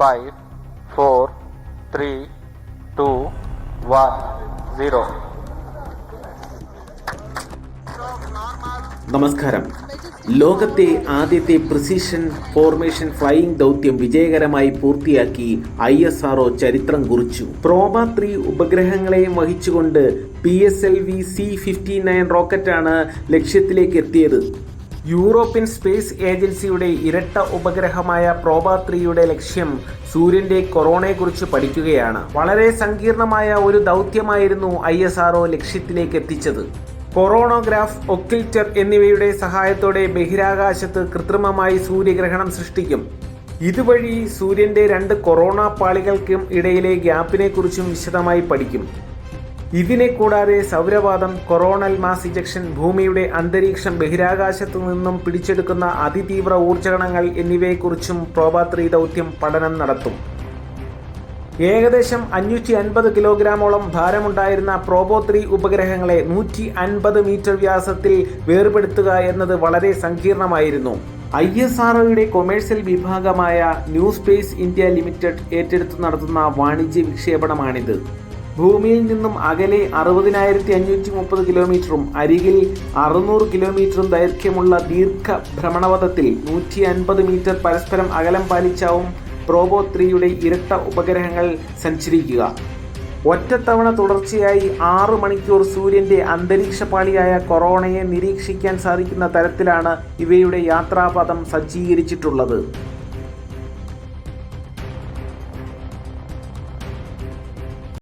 Five four three two one zero നമസ്കാരം. ലോകത്തെ ആദ്യത്തെ പ്രിസിഷൻ ഫോർമേഷൻ ഫ്ലൈയിംഗ് ദൗത്യം വിജയകരമായി പൂർത്തിയാക്കി ഐ എസ് ആർഒ ചരിത്രം കുറിച്ചു. പ്രോബ ത്രീ ഉപഗ്രഹങ്ങളെയും വഹിച്ചുകൊണ്ട് P S L V C fifty nine റോക്കറ്റാണ് ലക്ഷ്യത്തിലേക്ക് എത്തിയത്. യൂറോപ്യൻ സ്പേസ് ഏജൻസിയുടെ ഇരട്ട ഉപഗ്രഹമായ പ്രോബ ത്രീയുടെ ലക്ഷ്യം സൂര്യന്റെ കൊറോണയെക്കുറിച്ച് പഠിക്കുകയാണ്. വളരെ സങ്കീർണമായ ഒരു ദൗത്യമായിരുന്നു ഐ എസ് ആർഒ ലക്ഷ്യത്തിലേക്ക് എത്തിച്ചത്. കൊറോണോഗ്രാഫ് ഒക്കിൽറ്റർ എന്നിവയുടെ സഹായത്തോടെ ബഹിരാകാശത്ത് കൃത്രിമമായി സൂര്യഗ്രഹണം സൃഷ്ടിക്കും. ഇതുവഴി സൂര്യന്റെ രണ്ട് കൊറോണ പാളികൾക്കും ഇടയിലെ ഗ്യാപ്പിനെക്കുറിച്ചും വിശദമായി പഠിക്കും. ഇതിനെ കൂടാതെ സൗരവാദം കൊറോണൽ മാസ് ഇജക്ഷൻ ഭൂമിയുടെ അന്തരീക്ഷം ബഹിരാകാശത്തു നിന്നും പിടിച്ചെടുക്കുന്ന അതിതീവ്ര ഊർജകണങ്ങൾ എന്നിവയെക്കുറിച്ചും പ്രോബാത്രി ദൗത്യം പഠനം നടത്തും. ഏകദേശം അഞ്ഞൂറ്റി അൻപത് കിലോഗ്രാമോളം ഭാരമുണ്ടായിരുന്ന പ്രോബോ ത്രീ ഉപഗ്രഹങ്ങളെ നൂറ്റി അൻപത് മീറ്റർ വ്യാസത്തിൽ വേർപെടുത്തുക എന്നത് വളരെ സങ്കീർണമായിരുന്നു. ഐ എസ് ആർഒയുടെ കൊമേഴ്സ്യൽ വിഭാഗമായ ന്യൂ സ്പേസ് ഇന്ത്യ ലിമിറ്റഡ് ഏറ്റെടുത്ത് നടത്തുന്ന വാണിജ്യ വിക്ഷേപണമാണിത്. ഭൂമിയിൽ നിന്നും അകലെ അറുപതിനായിരത്തി അഞ്ഞൂറ്റി മുപ്പത് കിലോമീറ്ററും അരികിൽ അറുന്നൂറ് കിലോമീറ്ററും ദൈർഘ്യമുള്ള ദീർഘ ഭ്രമണപഥത്തിൽ നൂറ്റി അൻപത് മീറ്റർ പരസ്പരം അകലം പാലിച്ചാവും പ്രോബോ ത്രീയുടെ ഇരട്ട ഉപഗ്രഹങ്ങൾ സഞ്ചരിക്കുക. ഒറ്റത്തവണ തുടർച്ചയായി ആറ് മണിക്കൂർ സൂര്യന്റെ അന്തരീക്ഷ പാളിയായ കൊറോണയെ നിരീക്ഷിക്കാൻ സാധിക്കുന്ന തരത്തിലാണ് ഇവയുടെ യാത്രാപഥം സജ്ജീകരിച്ചിട്ടുള്ളത്.